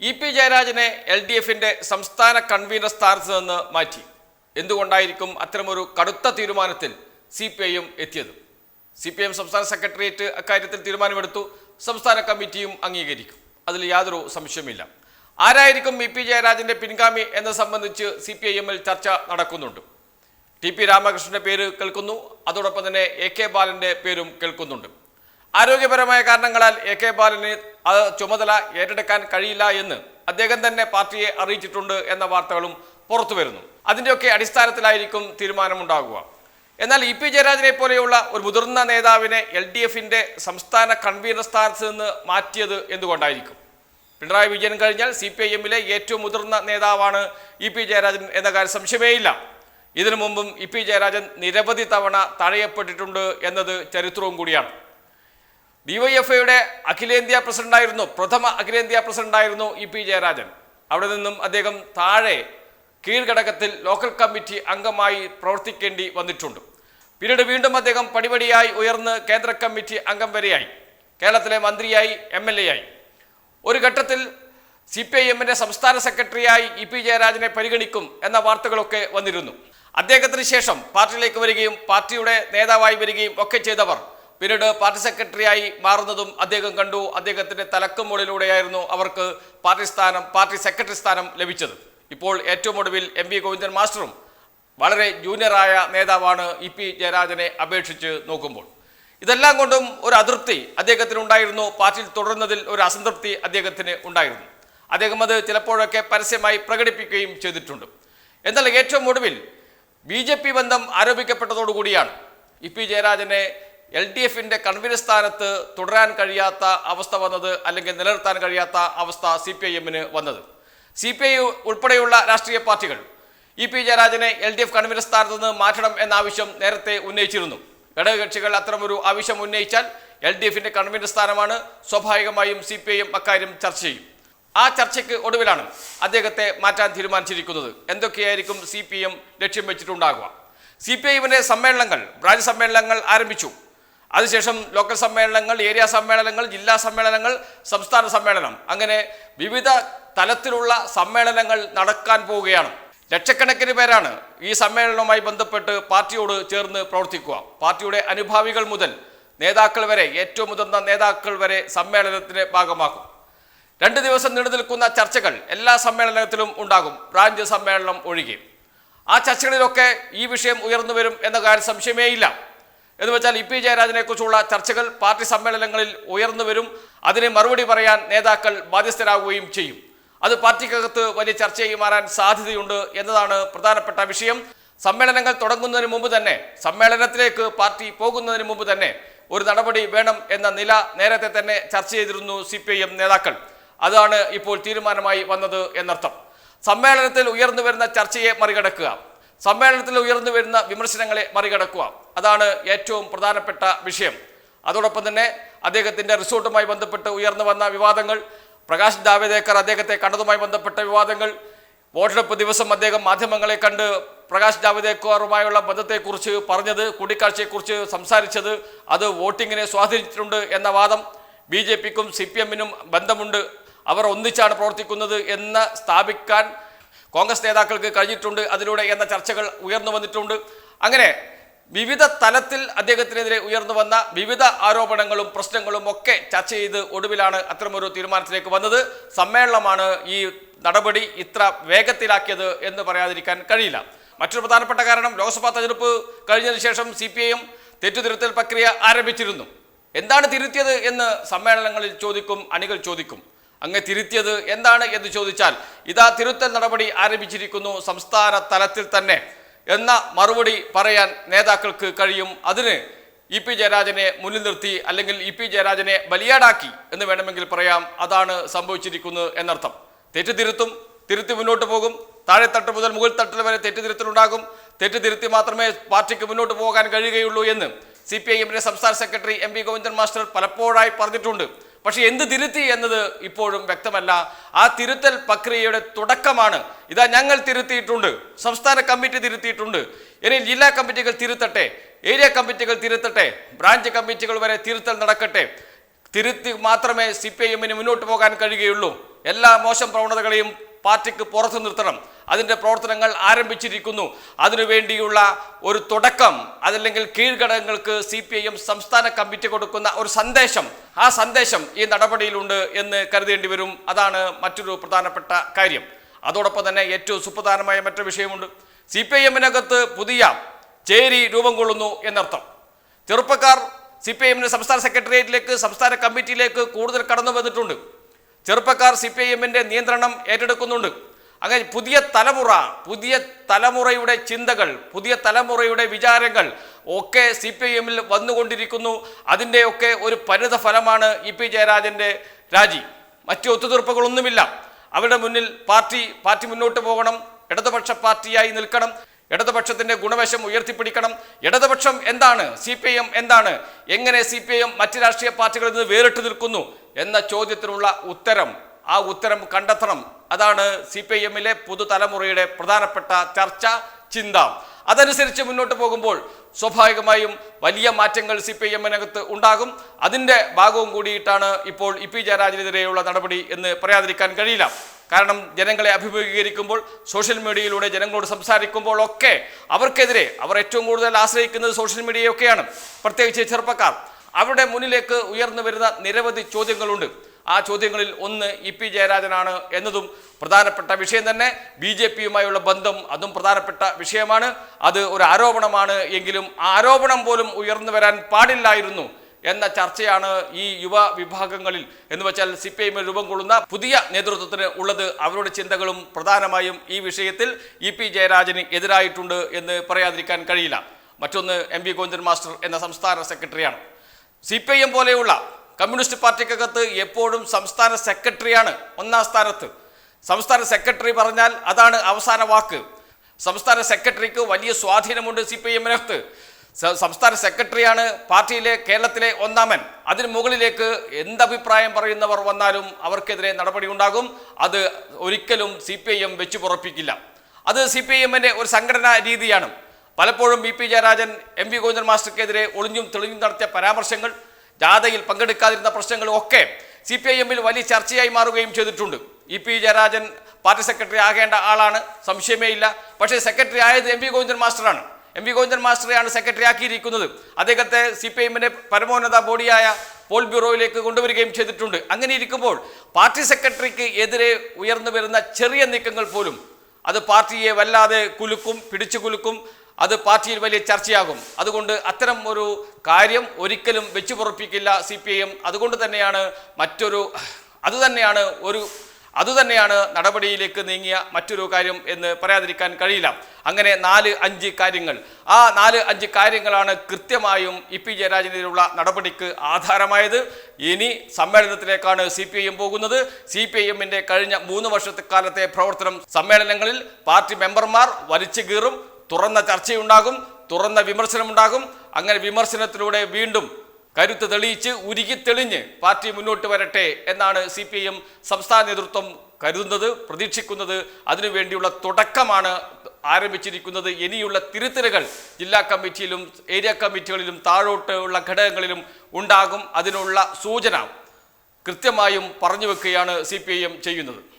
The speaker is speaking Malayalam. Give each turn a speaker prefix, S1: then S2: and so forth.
S1: ഇ പി ജയരാജനെ എൽ ഡി എഫിന്റെ സംസ്ഥാന കൺവീനർ സ്ഥാനത്ത് നിന്ന് മാറ്റി. എന്തുകൊണ്ടായിരിക്കും അത്തരമൊരു കടുത്ത തീരുമാനത്തിൽ സി പി ഐ എം എത്തിയത്? സി പി എം സംസ്ഥാന സെക്രട്ടേറിയറ്റ് അക്കാര്യത്തിൽ തീരുമാനമെടുത്തു. സംസ്ഥാന കമ്മിറ്റിയും അംഗീകരിക്കും. അതിൽ യാതൊരു സംശയമില്ല ആരായിരിക്കും ഇ പി ജയരാജന്റെ പിൻഗാമി എന്നത് സംബന്ധിച്ച് സി പി ഐ എമ്മിൽ ചർച്ച നടക്കുന്നുണ്ട്. ടി പി രാമകൃഷ്ണന്റെ പേര് കേൾക്കുന്നു. അതോടൊപ്പം തന്നെ എ കെ ബാലന്റെ പേരും കേൾക്കുന്നുണ്ട്. ആരോഗ്യപരമായ കാരണങ്ങളാൽ എ കെ ബാലന് ചുമതല ഏറ്റെടുക്കാൻ കഴിയില്ല എന്ന് അദ്ദേഹം തന്നെ പാർട്ടിയെ അറിയിച്ചിട്ടുണ്ട് എന്ന വാർത്തകളും പുറത്തു വരുന്നു. അതിന്റെയൊക്കെ അടിസ്ഥാനത്തിലായിരിക്കും തീരുമാനമുണ്ടാകുക. എന്നാൽ ഇ പി ജയരാജനെ പോലെയുള്ള ഒരു മുതിർന്ന നേതാവിനെ എൽ ഡി എഫിന്റെ സംസ്ഥാന കൺവീനർ സ്ഥാനത്ത് നിന്ന് മാറ്റിയത് എന്തുകൊണ്ടായിരിക്കും? പിണറായി വിജയൻ കഴിഞ്ഞാൽ സി പി ഐ എമ്മിലെ ഏറ്റവും മുതിർന്ന നേതാവാണ് ഇ പി ജയരാജൻ എന്ന കാര്യം സംശയമേയില്ല. ഇതിനു മുമ്പും ഇ പി ജയരാജൻ നിരവധി തവണ തഴയപ്പെട്ടിട്ടുണ്ട് എന്നത് ചരിത്രവും കൂടിയാണ്. ഡിവൈഎഫ്ഐയുടെ അഖിലേന്ത്യാ പ്രസിഡന്റായിരുന്നു പ്രഥമ അഖിലേന്ത്യാ പ്രസിഡന്റായിരുന്നു ഇ പി ജയരാജൻ. അവിടെ നിന്നും അദ്ദേഹം താഴെ കീഴ്ഘടകത്തിൽ ലോക്കൽ കമ്മിറ്റി അംഗമായി പ്രവർത്തിക്കേണ്ടി വന്നിട്ടുണ്ട്. പിന്നീട് വീണ്ടും അദ്ദേഹം പടിപടിയായി ഉയർന്ന് കേന്ദ്ര കമ്മിറ്റി അംഗം വരെയായി. കേരളത്തിലെ മന്ത്രിയായി എം എൽ എ ആയി ഒരു ഘട്ടത്തിൽ സി പി ഐ എമ്മിന്റെ സംസ്ഥാന സെക്രട്ടറിയായി ഇ പി ജയരാജനെ പരിഗണിക്കും എന്ന വാർത്തകളൊക്കെ വന്നിരുന്നു. അദ്ദേഹത്തിന് ശേഷം പാർട്ടിയിലേക്ക് വരികയും പാർട്ടിയുടെ നേതാവായി വരികയും ഒക്കെ ചെയ്തവർ പിന്നീട് പാർട്ടി സെക്രട്ടറിയായി മാറുന്നതും അദ്ദേഹം കണ്ടു. അദ്ദേഹത്തിന്റെ തലക്കുമുകളിലൂടെയായിരുന്നു അവർക്ക് പാർട്ടി സ്ഥാനം പാർട്ടി സെക്രട്ടറി സ്ഥാനം ലഭിച്ചത്. ഇപ്പോൾ ഏറ്റവും ഒടുവിൽ എം വി ഗോവിന്ദൻ മാസ്റ്ററും വളരെ ജൂനിയറായ നേതാവാണ് ഇ പി ജയരാജനെ അപേക്ഷിച്ച് നോക്കുമ്പോൾ. ഇതെല്ലാം കൊണ്ടും ഒരു അതൃപ്തി അദ്ദേഹത്തിന് ഉണ്ടായിരുന്നു. പാർട്ടിയിൽ തുടരുന്നതിൽ ഒരു അസംതൃപ്തി അദ്ദേഹത്തിന് ഉണ്ടായിരുന്നു. അദ്ദേഹം അത് ചിലപ്പോഴൊക്കെ പരസ്യമായി പ്രകടിപ്പിക്കുകയും ചെയ്തിട്ടുണ്ട്. എന്നാൽ ഏറ്റവും ഒടുവിൽ ബി ജെ പി ബന്ധം ആരോപിക്കപ്പെട്ടതോടുകൂടിയാണ് ഇ പി ജയരാജനെ എൽ ഡി എഫിന്റെ കൺവീനർ സ്ഥാനത്ത് തുടരാൻ കഴിയാത്ത അവസ്ഥ വന്നത് അല്ലെങ്കിൽ നിലനിർത്താൻ കഴിയാത്ത അവസ്ഥ സി പി ഐ എമ്മിന് വന്നത്. സി പി ഐ ഉൾപ്പെടെയുള്ള രാഷ്ട്രീയ പാർട്ടികൾ ഇ പി ജയരാജനെ എൽ ഡി എഫ് കൺവീനർ സ്ഥാനത്ത് നിന്ന് മാറ്റണം എന്ന ആവശ്യം നേരത്തെ ഉന്നയിച്ചിരുന്നു. ഘടകകക്ഷികൾ അത്തരമൊരു ആവശ്യം ഉന്നയിച്ചാൽ എൽ ഡി എഫിന്റെ കൺവീനർ സ്ഥാനമാണ് സ്വാഭാവികമായും സി പി ഐ എം അക്കാര്യം ചർച്ച ചെയ്യും. ആ ചർച്ചയ്ക്ക് ഒടുവിലാണ് അദ്ദേഹത്തെ മാറ്റാൻ തീരുമാനിച്ചിരിക്കുന്നത്. എന്തൊക്കെയായിരിക്കും സി പി എം ലക്ഷ്യം വെച്ചിട്ടുണ്ടാകുക സി പി ഐ എമ്മിന്റെ സമ്മേളനങ്ങൾ ബ്രാഞ്ച് സമ്മേളനങ്ങൾ ആരംഭിച്ചു. അതിനുശേഷം ലോക്കൽ സമ്മേളനങ്ങൾ ഏരിയ സമ്മേളനങ്ങൾ ജില്ലാ സമ്മേളനങ്ങൾ സംസ്ഥാന സമ്മേളനം. അങ്ങനെ വിവിധ തലത്തിലുള്ള സമ്മേളനങ്ങൾ നടക്കാൻ പോവുകയാണ്. ലക്ഷക്കണക്കിന് പേരാണ് ഈ സമ്മേളനവുമായി ബന്ധപ്പെട്ട് പാർട്ടിയോട് ചേർന്ന് പ്രവർത്തിക്കുക. പാർട്ടിയുടെ അനുഭാവികൾ മുതൽ നേതാക്കൾ വരെ ഏറ്റവും മുതിർന്ന നേതാക്കൾ വരെ സമ്മേളനത്തിന്റെ ഭാഗമാക്കും. രണ്ട് ദിവസം നീണ്ടു നിൽക്കുന്ന ചർച്ചകൾ എല്ലാ സമ്മേളനത്തിലും ഉണ്ടാകും. ബ്രാഞ്ച് സമ്മേളനം ഒഴികെ. ആ ചർച്ചകളിലൊക്കെ ഈ വിഷയം ഉയർന്നു വരും എന്ന കാര്യം സംശയമേയില്ല. എന്ന് വെച്ചാൽ ഇ പി ജയരാജനെ കുറിച്ചുള്ള ചർച്ചകൾ പാർട്ടി സമ്മേളനങ്ങളിൽ ഉയർന്നു വരും. അതിനെ മറുപടി പറയാൻ നേതാക്കൾ ബാധ്യസ്ഥരാകുകയും ചെയ്യും. അത് പാർട്ടിക്കകത്ത് വലിയ ചർച്ചയായി മാറാൻ സാധ്യതയുണ്ട് എന്നതാണ് പ്രധാനപ്പെട്ട വിഷയം. സമ്മേളനങ്ങൾ തുടങ്ങുന്നതിന് മുമ്പ് തന്നെ സമ്മേളനത്തിലേക്ക് പാർട്ടി പോകുന്നതിന് മുമ്പ് തന്നെ ഒരു നടപടി വേണം എന്ന നില നേരത്തെ തന്നെ ചർച്ച ചെയ്തിരുന്നു സി നേതാക്കൾ. അതാണ് ഇപ്പോൾ തീരുമാനമായി വന്നത് എന്നർത്ഥം. സമ്മേളനത്തിൽ ഉയർന്നു വരുന്ന ചർച്ചയെ മറികടക്കുക. സമ്മേളനത്തിൽ ഉയർന്നു വരുന്ന വിമർശനങ്ങളെ മറികടക്കുക. അതാണ് ഏറ്റവും പ്രധാനപ്പെട്ട വിഷയം. അതോടൊപ്പം തന്നെ അദ്ദേഹത്തിന്റെ റിസോർട്ടുമായി ബന്ധപ്പെട്ട് ഉയർന്നു വന്ന വിവാദങ്ങൾ പ്രകാശ് ജാവദേക്കർ അദ്ദേഹത്തെ കണ്ടതുമായി ബന്ധപ്പെട്ട വിവാദങ്ങൾ വോട്ടെടുപ്പ് ദിവസം അദ്ദേഹം മാധ്യമങ്ങളെ കണ്ട് പ്രകാശ് ജാവദേക്കറുമായുള്ള ബന്ധത്തെക്കുറിച്ച് പറഞ്ഞത് കൂടിക്കാഴ്ചയെക്കുറിച്ച് സംസാരിച്ചത് അത് വോട്ടിങ്ങിനെ സ്വാധീനിച്ചിട്ടുണ്ട് എന്ന വാദം ബി ജെ പിക്കും സി പി എമ്മിനും ബന്ധമുണ്ട്. അവർ ഒന്നിച്ചാണ് പ്രവർത്തിക്കുന്നത് എന്ന് സ്ഥാപിക്കാൻ കോൺഗ്രസ് നേതാക്കൾക്ക് കഴിഞ്ഞിട്ടുണ്ട്. അതിലൂടെ എന്ന ചർച്ചകൾ ഉയർന്നു വന്നിട്ടുണ്ട്. അങ്ങനെ വിവിധ തലത്തിൽ അദ്ദേഹത്തിനെതിരെ ഉയർന്നു വന്ന വിവിധ ആരോപണങ്ങളും പ്രശ്നങ്ങളും ഒക്കെ ചർച്ച ചെയ്ത് ഒടുവിലാണ് അത്തരമൊരു തീരുമാനത്തിലേക്ക് വന്നത്. സമ്മേളനമാണ് ഈ നടപടി ഇത്ര വേഗത്തിലാക്കിയത് എന്ന് പറയാതിരിക്കാൻ കഴിയില്ല. മറ്റൊരു പ്രധാനപ്പെട്ട കാരണം ലോക്സഭാ തെരഞ്ഞെടുപ്പ് കഴിഞ്ഞതിന് ശേഷം സി പി ഐ എം തെറ്റുതിരുത്തൽ പ്രക്രിയ ആരംഭിച്ചിരുന്നു. എന്താണ് തിരുത്തിയത് എന്ന് സമ്മേളനങ്ങളിൽ ചോദിക്കും അണികൾ ചോദിക്കും. അങ്ങ് തിരുത്തിയത് എന്താണ് എന്ന് ചോദിച്ചാൽ ഇതാ തിരുത്തൽ നടപടി ആരംഭിച്ചിരിക്കുന്നു സംസ്ഥാന തലത്തിൽ തന്നെ. എന്ന മറുപടി പറയാൻ നേതാക്കൾക്ക് കഴിയും. അതിന് ഇ പി ജയരാജനെ മുന്നിൽ നിർത്തി അല്ലെങ്കിൽ ഇ പി ജയരാജനെ ബലിയാടാക്കി എന്ന് വേണമെങ്കിൽ പറയാം. അതാണ് സംഭവിച്ചിരിക്കുന്നത് എന്നർത്ഥം. തെറ്റ് തിരുത്തും മുന്നോട്ട് പോകും. താഴെത്തട്ട് മുതൽ മുകൾ തട്ടിൽ വരെ തെറ്റ് തെറ്റുതിരുത്തി തെറ്റ് മാത്രമേ പാർട്ടിക്ക് മുന്നോട്ട് പോകാൻ കഴിയുകയുള്ളൂ എന്ന് സി പി ഐ എമ്മിന്റെ സംസ്ഥാന secretary M V Govindan master പലപ്പോഴായി പറഞ്ഞിട്ടുണ്ട്. പക്ഷെ എന്ത് തിരുത്തി എന്നത് ഇപ്പോഴും വ്യക്തമല്ല. ആ തിരുത്തൽ പ്രക്രിയയുടെ തുടക്കമാണ്. ഇതാ ഞങ്ങൾ തിരുത്തിയിട്ടുണ്ട്. സംസ്ഥാന കമ്മിറ്റി തിരുത്തിയിട്ടുണ്ട്. ഇനി ജില്ലാ കമ്മിറ്റികൾ തിരുത്തട്ടെ. ഏരിയ കമ്മിറ്റികൾ തിരുത്തട്ടെ. ബ്രാഞ്ച് കമ്മിറ്റികൾ വരെ തിരുത്തൽ നടക്കട്ടെ. തിരുത്തി മാത്രമേ സി പി ഐ എമ്മിന് മുന്നോട്ട് പോകാൻ കഴിയുകയുള്ളൂ. എല്ലാ മോശം പ്രവണതകളെയും പാർട്ടിക്ക് പുറത്തു നിർത്തണം. അതിന്റെ പ്രവർത്തനങ്ങൾ ആരംഭിച്ചിരിക്കുന്നു. അതിനുവേണ്ടിയുള്ള ഒരു തുടക്കം അതല്ലെങ്കിൽ കീഴ്ഘടകങ്ങൾക്ക് സി പി ഐ എം സംസ്ഥാന കമ്മിറ്റി കൊടുക്കുന്ന ഒരു സന്ദേശം. ആ സന്ദേശം ഈ നടപടിയിലുണ്ട് എന്ന് കരുതേണ്ടി വരും. അതാണ് മറ്റൊരു പ്രധാനപ്പെട്ട കാര്യം. അതോടൊപ്പം തന്നെ ഏറ്റവും സുപ്രധാനമായ മറ്റൊരു വിഷയമുണ്ട്. സി പി ഐ എമ്മിനകത്ത് പുതിയ ചേരി രൂപം കൊള്ളുന്നു എന്നർത്ഥം. ചെറുപ്പക്കാർ സി പി ഐ എമ്മിന് സംസ്ഥാന സെക്രട്ടേറിയറ്റിലേക്ക് സംസ്ഥാന കമ്മിറ്റിയിലേക്ക് കൂടുതൽ കടന്നു വന്നിട്ടുണ്ട്. ചെറുപ്പക്കാർ സി പി ഐ എമ്മിന്റെ നിയന്ത്രണം ഏറ്റെടുക്കുന്നുണ്ട്. അങ്ങനെ പുതിയ തലമുറ പുതിയ തലമുറയുടെ ചിന്തകൾ പുതിയ തലമുറയുടെ വിചാരങ്ങൾ ഒക്കെ സി പി ഐ എമ്മിൽ വന്നുകൊണ്ടിരിക്കുന്നു. അതിന്റെയൊക്കെ ഒരു പരിത ഫലമാണ് ഇ പി ജയരാജന്റെ രാജി. മറ്റു ഒത്തുതീർപ്പുകളൊന്നുമില്ല. അവരുടെ മുന്നിൽ പാർട്ടി പാർട്ടി മുന്നോട്ട് പോകണം. ഇടതുപക്ഷ പാർട്ടിയായി നിൽക്കണം. ഇടതുപക്ഷത്തിന്റെ ഗുണവശം ഉയർത്തിപ്പിടിക്കണം. ഇടതുപക്ഷം എന്താണ്? സി എന്താണ്? എങ്ങനെ സി മറ്റ് രാഷ്ട്രീയ പാർട്ടികളിൽ നിന്ന് വേറിട്ട് നിൽക്കുന്നു? എന്ന ചോദ്യത്തിനുള്ള ഉത്തരം ആ ഉത്തരം കണ്ടെത്തണം. അതാണ് സി പി ഐ എമ്മിലെ പുതുതലമുറയുടെ പ്രധാനപ്പെട്ട ചർച്ച ചിന്ത. അതനുസരിച്ച് മുന്നോട്ട് പോകുമ്പോൾ സ്വാഭാവികമായും വലിയ മാറ്റങ്ങൾ സി പി ഐ എമ്മിനകത്ത് ഉണ്ടാകും. അതിന്റെ ഭാഗവും കൂടിയിട്ടാണ് ഇപ്പോൾ ഇ പി ജയരാജനെതിരെയുള്ള നടപടി എന്ന് പറയാതിരിക്കാൻ കഴിയില്ല. കാരണം ജനങ്ങളെ അഭിമുഖീകരിക്കുമ്പോൾ സോഷ്യൽ മീഡിയയിലൂടെ ജനങ്ങളോട് സംസാരിക്കുമ്പോൾ ഒക്കെ അവർക്കെതിരെ അവർ ഏറ്റവും കൂടുതൽ ആശ്രയിക്കുന്നത് സോഷ്യൽ മീഡിയയൊക്കെയാണ്. പ്രത്യേകിച്ച് ചെറുപ്പക്കാർ. അവരുടെ മുന്നിലേക്ക് ഉയർന്നു വരുന്ന നിരവധി ചോദ്യങ്ങളുണ്ട്. ആ ചോദ്യങ്ങളിൽ ഒന്ന് ഇ പി ജയരാജനാണ് എന്നതും പ്രധാനപ്പെട്ട വിഷയം തന്നെ. ബി ജെ പിയുമായുള്ള ബന്ധം അതും പ്രധാനപ്പെട്ട വിഷയമാണ്. അത് ഒരു ആരോപണമാണ് എങ്കിലും ആരോപണം പോലും ഉയർന്നു വരാൻ പാടില്ലായിരുന്നു എന്ന ചർച്ചയാണ് ഈ യുവ വിഭാഗങ്ങളിൽ. എന്ന് വെച്ചാൽ സി പി എമ്മിൽ രൂപം കൊള്ളുന്ന പുതിയ നേതൃത്വത്തിന് ഉള്ളത് അവരുടെ ചിന്തകളും പ്രധാനമായും ഈ വിഷയത്തിൽ ഇ പി ജയരാജന് എതിരായിട്ടുണ്ട് എന്ന് പറയാതിരിക്കാൻ കഴിയില്ല. മറ്റൊന്ന് എം വി ഗോവിന്ദൻ മാസ്റ്റർ എന്ന സംസ്ഥാന സെക്രട്ടറിയാണ്. സി പി ഐ എം പോലെയുള്ള കമ്മ്യൂണിസ്റ്റ് പാർട്ടിക്കകത്ത് എപ്പോഴും സംസ്ഥാന സെക്രട്ടറിയാണ് ഒന്നാം സ്ഥാനത്ത്. സംസ്ഥാന സെക്രട്ടറി പറഞ്ഞാൽ അതാണ് അവസാന വാക്ക്. സംസ്ഥാന സെക്രട്ടറിക്ക് വലിയ സ്വാധീനമുണ്ട് സി പി എമ്മിനകത്ത് സംസ്ഥാന സെക്രട്ടറിയാണ് പാർട്ടിയിലെ കേരളത്തിലെ ഒന്നാമൻ. അതിന് മുകളിലേക്ക് എന്തഭിപ്രായം പറയുന്നവർ വന്നാലും അവർക്കെതിരെ നടപടി ഉണ്ടാകും അത് ഒരിക്കലും സി പി ഐ എം വെച്ചു പുറപ്പിക്കില്ല. അത് സി പി ഐ എമ്മിന്റെ ഒരു സംഘടനാ രീതിയാണ്. പലപ്പോഴും V P Jayarajan M V Govindan മാസ്റ്റർക്കെതിരെ ഒളിഞ്ഞും തെളിഞ്ഞും നടത്തിയ പരാമർശങ്ങൾ ജാഥയിൽ പങ്കെടുക്കാതിരുന്ന പ്രശ്നങ്ങളും ഒക്കെ സി പി ഐ എമ്മിൽ വലിയ ചർച്ചയായി മാറുകയും ചെയ്തിട്ടുണ്ട്. E P Jayarajan party secretary ആകേണ്ട ആളാണ് സംശയമേ ഇല്ല. പക്ഷേ സെക്രട്ടറി ആയത് എം വി ഗോവിന്ദൻ മാസ്റ്ററാണ്. എം വി ഗോവിന്ദൻ മാസ്റ്ററെയാണ് സെക്രട്ടറി ആക്കിയിരിക്കുന്നത്. അദ്ദേഹത്തെ സി പി എമ്മിന്റെ പരമോന്നത ബോഡിയായ പോൾ ബ്യൂറോയിലേക്ക് കൊണ്ടുവരികയും ചെയ്തിട്ടുണ്ട്. അങ്ങനെ ഇരിക്കുമ്പോൾ പാർട്ടി സെക്രട്ടറിക്ക് എതിരെ ഉയർന്നു വരുന്ന ചെറിയ നീക്കങ്ങൾ പോലും അത് പാർട്ടിയെ വല്ലാതെ കുലുക്കും പിടിച്ചു കുലുക്കും അത് പാർട്ടിയിൽ വലിയ ചർച്ചയാകും. അതുകൊണ്ട് അത്തരം ഒരു കാര്യം ഒരിക്കലും വെച്ചുപുറപ്പിക്കില്ല സി പി ഐ എം. അതുകൊണ്ട് തന്നെയാണ് മറ്റൊരു അതുതന്നെയാണ് ഒരു അതുതന്നെയാണ് നടപടിയിലേക്ക് നീങ്ങിയ മറ്റൊരു കാര്യം എന്ന് പറയാതിരിക്കാൻ കഴിയില്ല. അങ്ങനെ നാല് അഞ്ച് കാര്യങ്ങൾ. ആ നാല് അഞ്ച് കാര്യങ്ങളാണ് കൃത്യമായും ഇ പി ജയരാജനെതിരെയുള്ള നടപടിക്ക് ആധാരമായത്. ഇനി സമ്മേളനത്തിലേക്കാണ് സി പി ഐ എം പോകുന്നത്. സി പി ഐ എമ്മിന്റെ കഴിഞ്ഞ മൂന്ന് വർഷത്തെ കാലത്തെ പ്രവർത്തനം സമ്മേളനങ്ങളിൽ പാർട്ടി മെമ്പർമാർ വലിച്ചു കീറും. തുറന്ന ചർച്ചയുണ്ടാകും തുറന്ന വിമർശനമുണ്ടാകും. അങ്ങനെ വിമർശനത്തിലൂടെ വീണ്ടും കരുത്ത് തെളിയിച്ച് ഉരുകി തെളിഞ്ഞ് പാർട്ടി മുന്നോട്ട് വരട്ടെ എന്നാണ് സി പി എം സംസ്ഥാന നേതൃത്വം കരുതുന്നത് പ്രതീക്ഷിക്കുന്നത്. അതിനുവേണ്ടിയുള്ള തുടക്കമാണ് ആരംഭിച്ചിരിക്കുന്നത്. ഇനിയുള്ള തിരുത്തലുകൾ ജില്ലാ കമ്മിറ്റിയിലും ഏരിയ കമ്മിറ്റികളിലും താഴോട്ടുള്ള ഘടകങ്ങളിലും ഉണ്ടാകും. അതിനുള്ള സൂചന കൃത്യമായും പറഞ്ഞു വെക്കുകയാണ് സി ചെയ്യുന്നത്.